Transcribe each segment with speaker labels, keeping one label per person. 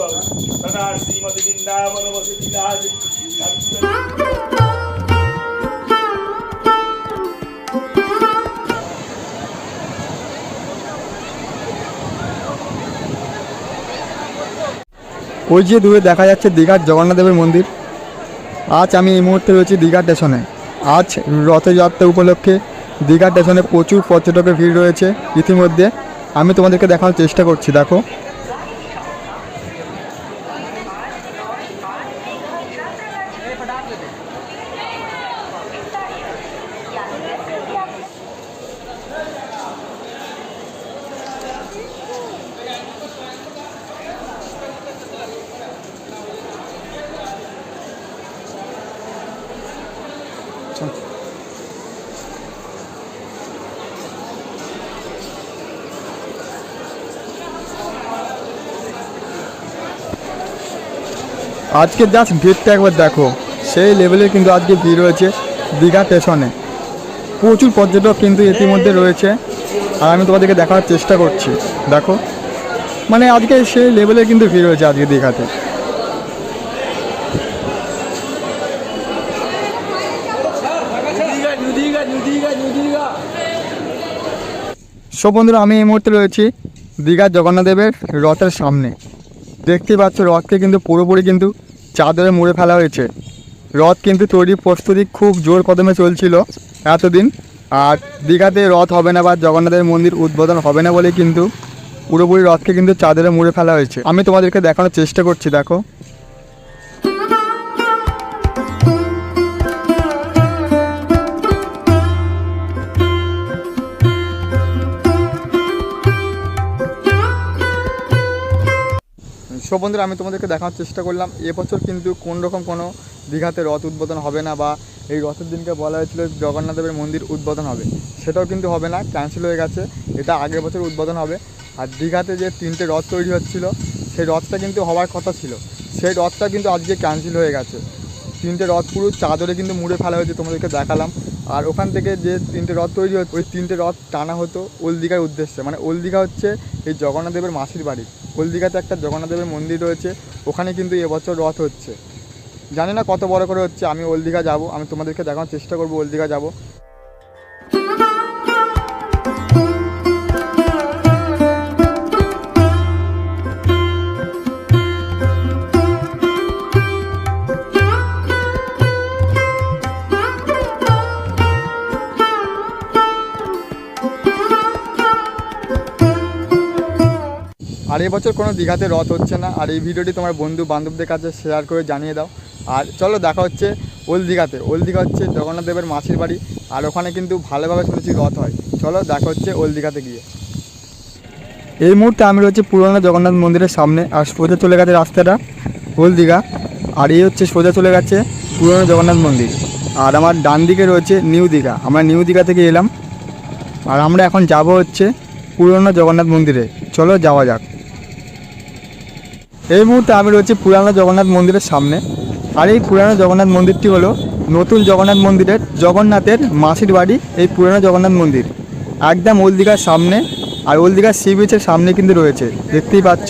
Speaker 1: सदा श्रीमती वृंदावन वसति राज
Speaker 2: ওই যে দূরে দেখা যাচ্ছে দীঘার জগন্নাথদেবের মন্দির আজ আমি এই মুহূর্তে রয়েছি দীঘা স্টেশনে আজ রথযাত্রা উপলক্ষে দীঘা স্টেশনে প্রচুর পর্যটকের ভিড় রয়েছে ইতিমধ্যে আমি তোমাদেরকে দেখানোর চেষ্টা করছি দেখো আজকে জাস্ট ভিড়টা একবার দেখো। সেই লেভেলে কিন্তু আজকে ভিড় রয়েছে দীঘা স্টেশনে প্রচুর পর্যটক কিন্তু ইতিমধ্যে রয়েছে। আর আমি তোমাদেরকে দেখার চেষ্টা করছি। দেখো। মানে আজকে সেই লেভেলে কিন্তু ভিড় রয়েছে আজকে দীঘাতে। সব বন্ধুরা, আমি এই মুহূর্তে রয়েছি দীঘার জগন্নাথদেবের রথের সামনে। দেখতেই পাচ্ছ রথকে কিন্তু পুরোপুরি কিন্তু চাদরে মুড়ে ফেলা হয়েছে। রথ কিন্তু তৈরি প্রস্তুতি খুব জোর কদমে চলছিল এতদিন। আর দীঘাতে রথ হবে না বা জগন্নাথের মন্দির উদ্বোধন হবে না বলে কিন্তু পুরোপুরি রথকে কিন্তু চাদরে মুড়ে ফেলা হয়েছে। আমি তোমাদেরকে দেখানোর চেষ্টা করছি, দেখো। সব বন্ধুরা, আমি তোমাদেরকে দেখানোর চেষ্টা করলাম। এবছর কিন্তু কোন রকম কোনো দীঘাতে রথ উদ্বোধন হবে না বা এই রথের দিনকে বলা হয়েছিল জগন্নাথদেবের মন্দির উদ্বোধন হবে। সেটাও কিন্তু হবে না ক্যান্সেল হয়ে গেছে। এটা আগের বছর উদ্বোধন হবে। আর দীঘাতে যে তিনটে রথ তৈরি হচ্ছিল, সেই রথটা কিন্তু হওয়ার কথা ছিল। সেই রথটা কিন্তু আজকে ক্যান্সেল হয়ে গেছে। তিনটে রথ পুরো চাদরে কিন্তু মুড়ে ফেলা হয়েছে, তোমাদেরকে দেখালাম। আর ওখান থেকে যে তিনটে রথ তৈরি হচ্ছে, ওই তিনটে রথ টানা হতো ওল দিঘার উদ্দেশ্যে। মানে ওল দীঘা হচ্ছে এই জগন্নাথদেবের মাসির বাড়ি। ওলদিঘাতে একটা জগন্নাথদেবের মন্দির রয়েছে, ওখানে কিন্তু এবছর রথ হচ্ছে। জানি না কত বড় করে হচ্ছে, আমি ওলদিঘা যাব, আমি তোমাদেরকে দেখানোর চেষ্টা করব ওলদিঘা যাব। আর এবছর কোনো দীঘাতে রথ হচ্ছে না। আর এই ভিডিওটি তোমার বন্ধু বান্ধবদের কাছে শেয়ার করে জানিয়ে দাও। আর চলো দেখা হচ্ছে ওল দীঘাতে। ওল দীঘা হচ্ছে জগন্নাথ দেবের মাসির বাড়ি। আর ওখানে কিন্তু ভালোভাবে শুনেছি রথ হয়। চলো দেখা হচ্ছে ওল দীঘাতে গিয়ে। এই মুহূর্তে আমি রয়েছে পুরোনো জগন্নাথ মন্দিরের সামনে। আর সোজা চলে গেছে রাস্তাটা ওল দীঘা। আর এই হচ্ছে সোজা চলে গেছে পুরোনো জগন্নাথ মন্দির। আর আমার ডান দিকে রয়েছে নিউ দীঘা। আমরা নিউ দীঘা থেকে এলাম। আর আমরা এখন যাব হচ্ছে পুরোনো জগন্নাথ মন্দিরে। চলো যাওয়া যাক। এই মুহূর্তে আমি রয়েছি পুরানো জগন্নাথ মন্দিরের সামনে। আর এই পুরানো জগন্নাথ মন্দিরটি হলো নতুন জগন্নাথ মন্দিরের জগন্নাথের মাসির বাড়ি, এই পুরানো জগন্নাথ মন্দির। একদম ওল দীঘার সামনে, আর ওল দিঘার সি বিচের সামনে কিন্তু রয়েছে। দেখতেই পাচ্ছ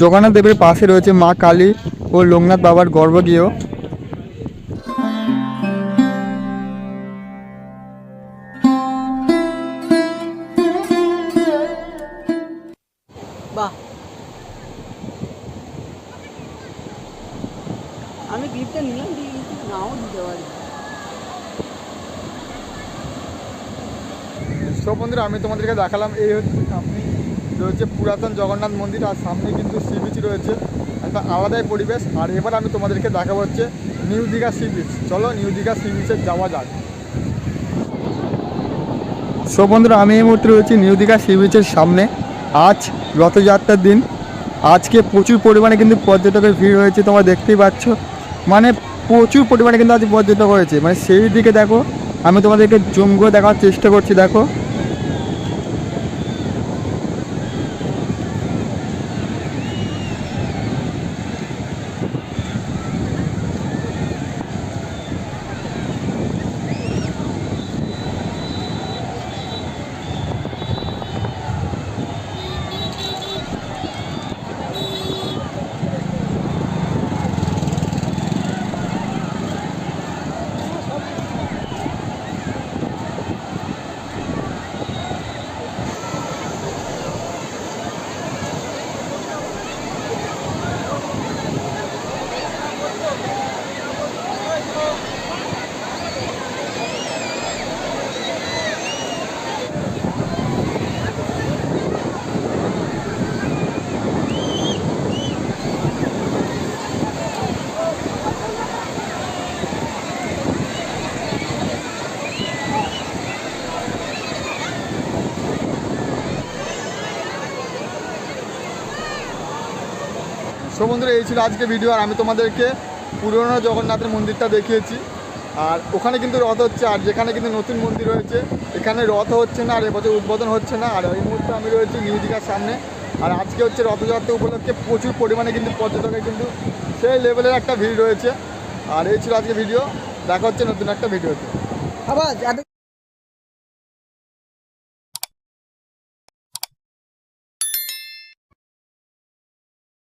Speaker 2: জগন্নাথ দেবের পাশে রয়েছে মা কালী ও লোকনাথ বাবার গর্ভগৃহ।
Speaker 3: আমি ক্লিপটা নিলাম নাও দিতে পারি।
Speaker 2: সব বন্ধুরা আমি তোমাদেরকে দেখালাম এই হচ্ছে সামনে রয়েছে পুরাতন জগন্নাথ মন্দির, আর সামনে কিন্তু সি বিচ রয়েছে। একটা আলাদাই পরিবেশ। আর এবার আমি তোমাদেরকে দেখাবো হচ্ছে নিউ দীঘা সি বিচ চলো নিউ দীঘা সি বিচে যাওয়া যাক। সো বন্ধুরা, আমি এই মুহূর্তে রয়েছি নিউ দীঘা সি বিচের সামনে। আজ রথযাত্রার দিন। আজকে প্রচুর পরিমাণে কিন্তু পর্যটকের ভিড় হয়েছে, তোমরা দেখতেই পাচ্ছ। মানে প্রচুর পরিমাণে কিন্তু আজ পর্যটক হয়েছে। মানে সেই দিকে দেখো, আমি তোমাদেরকে জুম করে দেখার চেষ্টা করছি, দেখো। বন্ধুরা, এই ছিল আজকে ভিডিও আর আমি তোমাদেরকে পুরনো জগন্নাথের মন্দিরটা দেখিয়েছি। আর ওখানে কিন্তু রথ হচ্ছে, আর যেখানে কিন্তু নতুন মন্দির রয়েছে, এখানে রথ হচ্ছে না, আর এবছর উদ্বোধন হচ্ছে না, আর এই মুহূর্তে আমি রয়েছি নিউ দীঘার সামনে। আর আজকে হচ্ছে রথযাত্রা উপলক্ষে প্রচুর পরিমাণে কিন্তু পর্যটকের কিন্তু সেই লেভেলের একটা ভিড় রয়েছে। আর এই ছিল আজকে ভিডিও দেখা হচ্ছে নতুন একটা ভিডিওতে
Speaker 3: আবার